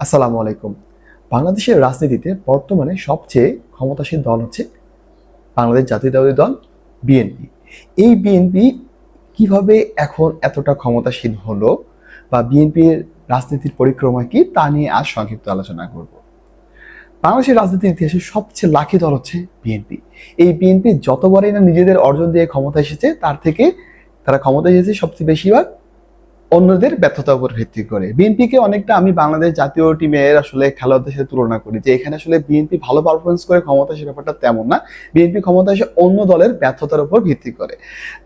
আসসালামু আলাইকুম। বাংলাদেশের রাজনীতিতে বর্তমানে সবচেয়ে ক্ষমতাসীন দল হচ্ছে বাংলাদেশ জাতীয়তাবাদী দল বিএনপি। এই বিএনপি কীভাবে এখন এতটা ক্ষমতাসীন হলো বা বিএনপির রাজনীতির পরিক্রমা কি তা নিয়ে আজ সংক্ষিপ্ত আলোচনা করব। বাংলাদেশের রাজনীতির ইতিহাসে সবচেয়ে লাখি দল হচ্ছে বিএনপি। এই বিএনপি যতবারই না নিজেদের অর্জন দিয়ে ক্ষমতা এসেছে, তার থেকে তারা ক্ষমতা এসেছে সবচেয়ে বেশিরভাগ অন্যদের ব্যর্থতার উপর ভিত্তি করে। বিএনপিকে অনেকটা আমি বাংলাদেশ জাতীয় টিমের আসলে খেলোয়াড়দের সাথে তুলনা করি যে এখানে আসলে বিএনপি ভালো পারফরমেন্স করে ক্ষমতা সে ব্যাপারটা তেমন না। বিএনপি ক্ষমতা এসে অন্য দলের ব্যর্থতার উপর ভিত্তি করে।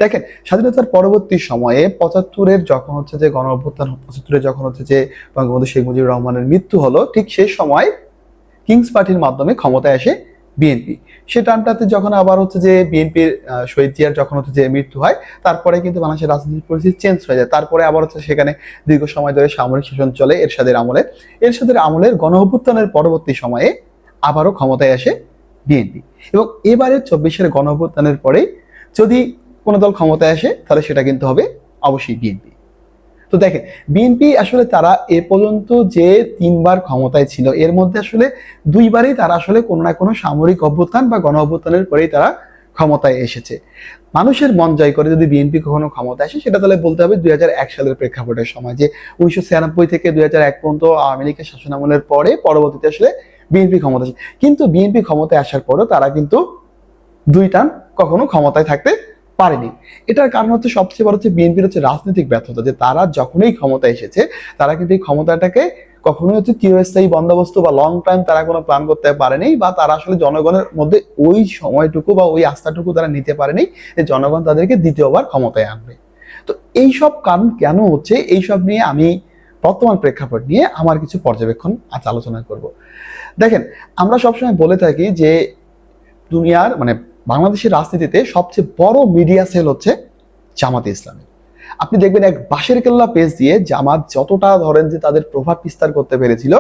দেখেন, স্বাধীনতার পরবর্তী সময়ে পঁচাত্তরের যখন হচ্ছে যে গণ অভ্যুত্থান পঁচাত্তরে যখন হচ্ছে যে বঙ্গবন্ধু শেখ মুজিবুর রহমানের মৃত্যু হলো, ঠিক সেই সময় কিংস পার্টির মাধ্যমে ক্ষমতায় আসে বিএনপি। সে টাইমটাতে যখন আবার হচ্ছে যে বিএনপির শহীদ জিয়ার যখন হচ্ছে যে মৃত্যু হয়, তারপরে কিন্তু বাংলাদেশের রাজনৈতিক পরিস্থিতি চেঞ্জ হয়ে যায়। তারপরে আবার হচ্ছে সেখানে দীর্ঘ সময় ধরে সামরিক শাসন চলে এরশাদের আমলে। এরশাদের আমলের গণ অভ্যুত্থানের পরবর্তী সময়ে আবারও ক্ষমতায় আসে বিএনপি। এবং এবারে চব্বিশের গণ অভ্যুত্থানের পরে যদি কোনো দল ক্ষমতায় আসে, তাহলে সেটা কিন্তু হবে অবশ্যই বিএনপি। তো দেখেন বিএনপি আসলে তারা এ পর্যন্ত যে তিনবার ক্ষমতায় ছিল, এর মধ্যে আসলে দুইবারই তারা আসলে কোনো না কোনো সামরিক অভ্যুত্থান বা গণ অভ্যুত্থানের পরেই তারা ক্ষমতায় এসেছে। মানুষের মন জয় করে যদি বিএনপি কখনো ক্ষমতায় আসে, সেটা তাহলে বলতে হবে দুই হাজার এক সালের প্রেক্ষাপটের সময়, যে উনিশশো ছিয়ানব্বই থেকে দুই পর্যন্ত আওয়ামী লীগের শাসনামলের পরে পরবর্তীতে আসলে বিএনপি ক্ষমতা কিন্তু বিএনপি ক্ষমতায় আসার পরেও তারা কিন্তু দুই টান কখনো ক্ষমতায় থাকতে পারেনি। এটার কারণ হচ্ছে সবচেয়ে বড় হচ্ছে বিএনপির হচ্ছে রাজনৈতিক ব্যর্থতা, যে তারা যখনই ক্ষমতা এসেছে, তারা কিন্তু এই ক্ষমতাটাকে কখনোই হচ্ছে চিরস্থায়ী বন্দোবস্ত বা লং টাইম তারা কোনো প্ল্যান করতে পারেনি বা তারা আসলে জনগণের মধ্যে ওই সময়টুকু বা ওই আস্থাটুকু তারা নিতে পারেনি যে জনগণ তাদেরকে দ্বিতীয়বার ক্ষমতায় আনবে। তো এই সব কারণ কেন হচ্ছে? এই সব নিয়ে আমি বর্তমান প্রেক্ষাপট নিয়ে আমার কিছু পর্যবেক্ষণ আজ আলোচনা করব। দেখেন, আমরা সবসময় বলে থাকি যে দুনিয়ার মানে বাংলাদেশের রাজনীতিতে সবচেয়ে বড় মিডিয়া সেল হচ্ছে জামাতে ইসলামী। আপনি দেখবেন এক বাঁশের কেল্লা পেজ দিয়ে জামাত যতটা ধরেন যে তাদের প্রভাব বিস্তার করতে পেরেছিল,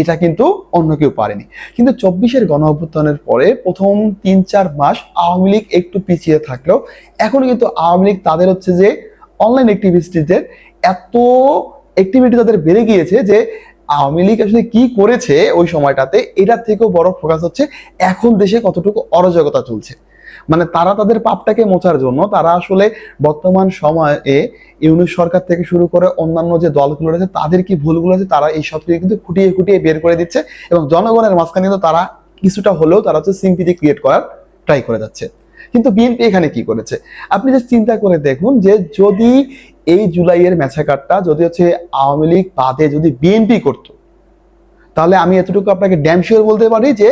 এটা কিন্তু অন্য কেউ পারেনি। কিন্তু চব্বিশের গণ অভ্যুত্থানের পরে প্রথম তিন চার মাস আওয়ামী লীগ একটু পিছিয়ে থাকলেও এখন কিন্তু আওয়ামী লীগ তাদের হচ্ছে যে অনলাইন অ্যাক্টিভিস্টদের এত অ্যাক্টিভিটি তাদের বেড়ে গিয়েছে যে আওয়ামী লীগ আসলে কি করেছে ওই সময়টাতে, এটার থেকেও বড় ফোকাস হচ্ছে এখন দেশে কতটুকু অরাজকতা চলছে মানে তারা তাদের পাপটাকে মোছার জন্য তারা আসলে বর্তমান সময়ে ইউনিট সরকার থেকে শুরু করে অন্যান্য যে দলগুলো রয়েছে, তাদের কি ভুলগুলো আছে তারা এই সব কিন্তু খুঁটিয়ে খুঁটিয়ে বের করে দিচ্ছে এবং জনগণের মাঝখানে কিন্তু তারা কিছুটা হলেও তারা হচ্ছে সিম্পিটি ক্রিয়েট করার ট্রাই করে যাচ্ছে। কিন্তু বিএনপি এখানে কি করেছে? আপনি যে চিন্তা করে দেখুন যে যদি এই জুলাইয়ের ম্যাচাকারটা যদি হচ্ছে আওয়ামী লীগ বাদে যদি বিএনপি করতো, তাহলে আমি এতটুকু আপনাকে ড্যাম শিওর বলতে পারি যে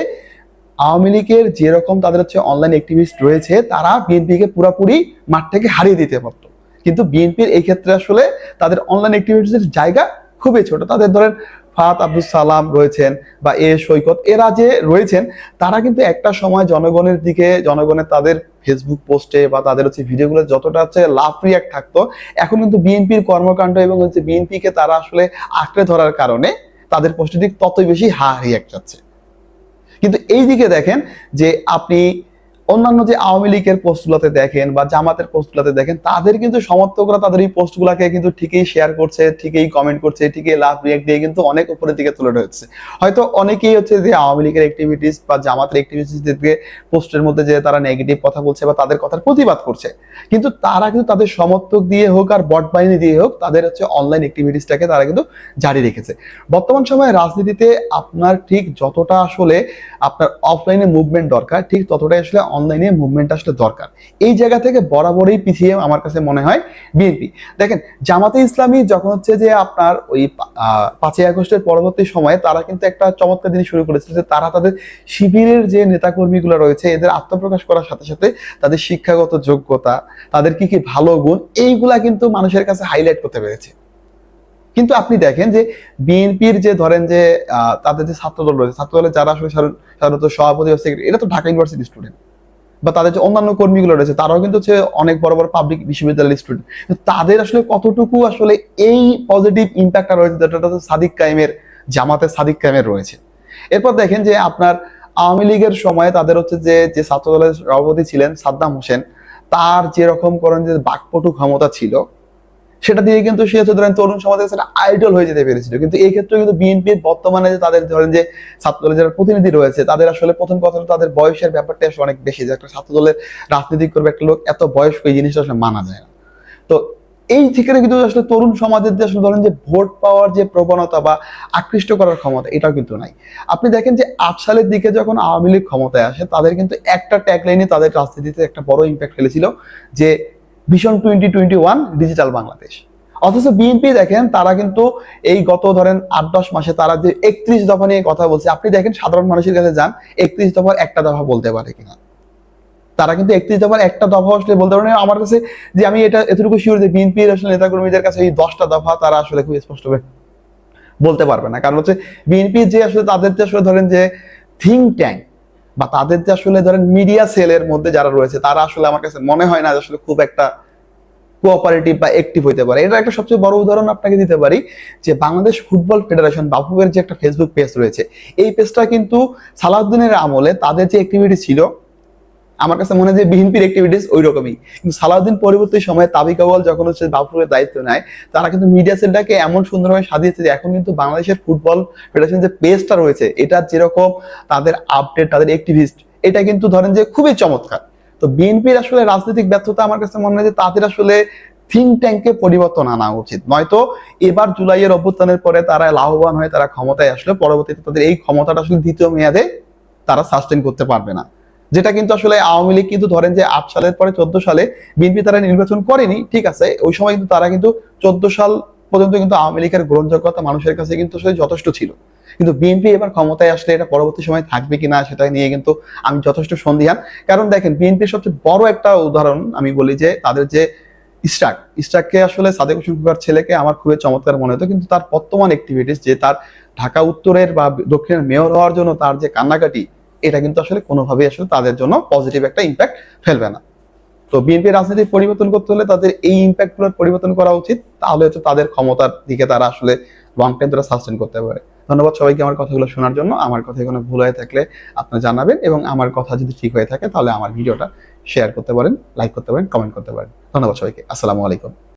আওয়ামী লীগের যেরকম তাদের হচ্ছে অনলাইন অ্যাক্টিভিস্ট রয়েছে, তারা বিএনপিকে পুরোপুরি মাঠ থেকে হারিয়ে দিতে পারত। কিন্তু বিএনপির এই ক্ষেত্রে আসলে তাদের অনলাইন অ্যাক্টিভিটিসের জায়গা খুবই ছোট। তাদের ধরেন ফাত আব্দুল সালাম রয়েছেন বা এ সৈকত, এরা যে রয়েছেন, তারা কিন্তু একটা সময় জনগণের দিকে, জনগণের তাদের ফেসবুক পোস্টে বা তাদের হচ্ছে ভিডিওগুলো যতটা হচ্ছে লাভ রিয়াক্ট থাকতো, এখন কিন্তু বিএনপির কর্মকাণ্ড এবং হচ্ছে বিএনপিকে তারা আসলে আঁকড়ে ধরার কারণে তাদের পোস্টের দিক ততই বেশি হা রিয়াক্ট যাচ্ছে। কিন্তু এই দিকে দেখেন যে আপনি অন্যান্য যে আওয়ামী লীগের পোস্টগুলোতে দেখেন বা জামাতের পোস্টগুলোতে দেখেন, তাদের কিন্তু সমর্থকরা তাদের এই পোস্টগুলোকে কিন্তু ঠিকই শেয়ার করছে, ঠিকই কমেন্ট করছে, ঠিকই লাভ রিয়াক্ট দিয়ে কিন্তু অনেক উপরের দিকে তুলে ধরছে। হয়তো অনেকেই হচ্ছে যে আওয়ামী লীগের অ্যাক্টিভিটিস বা জামাতের অ্যাক্টিভিটিসদেরকে পোস্টের মধ্যে যে তারা নেগেটিভ কথা বলছে বা তাদের কথার প্রতিবাদ করছে। কিন্তু তারা কিন্তু তাদের সমর্থক দিয়ে হোক আর বট বাহিনী দিয়ে হোক, তাদের হচ্ছে অনলাইন অ্যাক্টিভিটিসটাকে তারা কিন্তু জারি রেখেছে। বর্তমান সময়ে রাজনীতিতে আপনার ঠিক যতটা আসলে আপনার অফলাইনে মুভমেন্ট দরকার, ঠিক ততটাই আসলে অনলাইনে মুভমেন্ট আসলে দরকার। এই জায়গা থেকে বরাবরই পিছিয়ে আমার কাছে মনে হয় বিএনপি। দেখেন, জামাতে ইসলামী যখন হচ্ছে যে আপনার ওই পাঁচই আগস্টের পরবর্তী সময়ে তারা কিন্তু একটা চমৎকার জিনিস শুরু করেছিল যে তারা তাদের শিবিরের যে নেতাকর্মীগুলো রয়েছে, এদের আত্মপ্রকাশ করার সাথে সাথে তাদের শিক্ষাগত যোগ্যতা, তাদের কি কি ভালো গুণ, এইগুলা কিন্তু মানুষের কাছে হাইলাইট করতে পেরেছে। কিন্তু আপনি দেখেন যে বিএনপির যে ধরেন যে তাদের যে ছাত্রদল রয়েছে, ছাত্রদলের যারা আসলে সাধারণত সভাপতি এটা তো ঢাকা ইউনিভার্সিটি স্টুডেন্ট বা তাদের যে অন্যান্য কর্মীগুলো রয়েছে, তারাও কিন্তু হচ্ছে অনেক বড় বড় পাবলিক বিশ্ববিদ্যালয়ের স্টুডেন্ট তাদের আসলে কতটুকু আসলে এই পজিটিভ ইম্প্যাক্টটা রয়েছে, যেটা হচ্ছে সাদিক কাইমের জামাতের সাদিক কাইমের রয়েছে? এরপর দেখেন যে আপনার আওয়ামী লীগের সময় তাদের হচ্ছে যে যে ছাত্র দলের সভাপতি ছিলেন সাদ্দাম হোসেন, তার যেরকম করেন যে বাকপটু ক্ষমতা ছিল সেটা দিয়ে কিন্তু সে হচ্ছে ধরেন তরুণ সমাজের কাছে আইডল হয়ে যেতে পেরেছিল। কিন্তু এই ক্ষেত্রে কিন্তু বিএনপির বর্তমানে যে তাদের ধরেন যে ছাত্রদলের যারা প্রতিনিধি রয়েছে, তাদের আসলে প্রথম কথা তাদের বয়সের ব্যাপারটা আসলে অনেক বেশি। যে একটা ছাত্র দলের রাজনীতি করবে একটা লোক, এত বয়স্ক এই জিনিসটা আসলে মানা যায় না। তো এই থেকে কিন্তু আসলে তরুণ সমাজের যে আসলে ধরেন যে ভোট পাওয়ার যে প্রবণতা বা আকৃষ্ট করার ক্ষমতা, এটাও কিন্তু নাই। আপনি দেখেন যে আট সালের দিকে যখন আওয়ামী লীগ ক্ষমতায় আসে, তাদের কিন্তু একটা ট্যাগলাইনে তাদের রাজনীতিতে একটা বড় ইম্প্যাক্ট ফেলেছিল যে vision twenty twenty one digital Bangladesh অথচ বিএনপি দেখেন, তারা কিন্তু এই গত ধরেন আট, দশ মাসে তারা যে একত্রিশ দফা নিয়ে কথা বলছে, আপনি দেখেন সাধারণ মানুষের কাছে যান, একত্রিশ দফার একটা দফা বলতে পারে কিনা। তারা কিন্তু একত্রিশ দফার একটা দফা আসলে বলতে পারে। আমার কাছে যে আমি এটা এতটুকু শিওর যে বিএনপি আসলে নেতাকর্মীদের কাছে এই দশটা দফা তারা আসলে খুব স্পষ্ট বলতে পারবে না। কারণ হচ্ছে বিএনপি যে আসলে তাদের যে আসলে ধরেন যে থিঙ্ক ট্যাঙ্ক বা তাদের যে আসলে ধরেন মিডিয়া সেলের মধ্যে যারা রয়েছে, তারা আসলে আমার কাছে মনে হয় না আসলে খুব একটা কোঅপারেটিভ বা অ্যাক্টিভ হইতে পারে। এটা একটা সবচেয়ে বড় উদাহরণ আপনাকে দিতে পারি যে বাংলাদেশ ফুটবল ফেডারেশন বাফুবের যে একটা ফেসবুক পেজ রয়েছে, এই পেজটা কিন্তু সালাউদ্দিনের আমলে তাদের যে অ্যাক্টিভিটি ছিল আমার কাছে মনে হয় যে বিএনপির অ্যাক্টিভিটিস ওই রকমই কিন্তু সালাউদ্দিন পরবর্তী সময়ে তাবিক আওয়াল যখন হচ্ছে বাফুরের দায়িত্ব নেয়, তারা কিন্তু মিডিয়া সেলটাকে এমন সুন্দরভাবে সাজিয়েছে যে এখন কিন্তু বাংলাদেশের ফুটবল ফেডারেশন যে পেজটা রয়েছে, এটা যেরকম তাদের আপডেট তাদের অ্যাক্টিভিস্ট এটা কিন্তু ধরেন যে খুবই চমৎকার। তো বিএনপির আসলে রাজনৈতিক ব্যর্থতা আমার কাছে মনে হয় যে তাদের আসলে থিঙ্ক ট্যাঙ্কে পরিবর্তন আনা উচিত। নয়তো এবার জুলাইয়ের অভ্যুত্থানের পরে তারা লাভবান হয়ে তারা ক্ষমতায় আসলে পরবর্তীতে তাদের এই ক্ষমতাটা আসলে দ্বিতীয় মেয়াদে তারা সাস্টেন করতে পারবে না। যেটা কিন্তু আসলে আওয়ামী লীগ কিন্তু ধরেন যে আট সালের পরে চোদ্দ সালে বিএনপি তারা নির্বাচন করেনি, ঠিক আছে? ওই সময় কিন্তু তারা কিন্তু চোদ্দ সাল পর্যন্ত কিন্তু আওয়ামী লীগের গ্রহণযোগ্যতা মানুষের কাছে কিন্তু আসলে যথেষ্ট ছিল। কিন্তু বিএনপি এবার ক্ষমতায় আসলে এটা পরবর্তী সময় থাকবে কিনা সেটা নিয়ে কিন্তু আমি যথেষ্ট সন্দিহান। কারণ দেখেন বিএনপির সবচেয়ে বড় একটা উদাহরণ আমি বলি যে তাদের যে ইস্টাক, ইস্টাককে আসলে সাদেক হোসেন খুকার ছেলেকে আমার খুবই চমৎকার মনে হতো, কিন্তু তার বর্তমান অ্যাক্টিভিটিস যে তার ঢাকা উত্তরের বা দক্ষিণের মেয়র হওয়ার জন্য তার যে কান্নাকাটি এটা কিন্তু আসলে কোনোভাবেই আসলে তাদের জন্য পজিটিভ একটা ইম্প্যাক্ট ফেলবে না। তো বিএনপি রাজনীতি পরিবর্তন করতে হলে তাদের এই ইম্প্যাক্টগুলোর পরিবর্তন করা উচিত, তাহলে হচ্ছে তাদের ক্ষমতার দিকে তারা আসলে লং টাইম তারা সাস্টেন করতে পারে। ধন্যবাদ সবাইকে আমার কথাগুলো শোনার জন্য। আমার কথা কোনো ভুল হয়ে থাকলে আপনারা জানাবেন এবং আমার কথা যদি ঠিক হয়ে থাকে তাহলে আমার ভিডিওটা শেয়ার করতে পারেন লাইক করতে পারেন কমেন্ট করতে পারেন। ধন্যবাদ সবাইকে। আসসালামু আলাইকুম।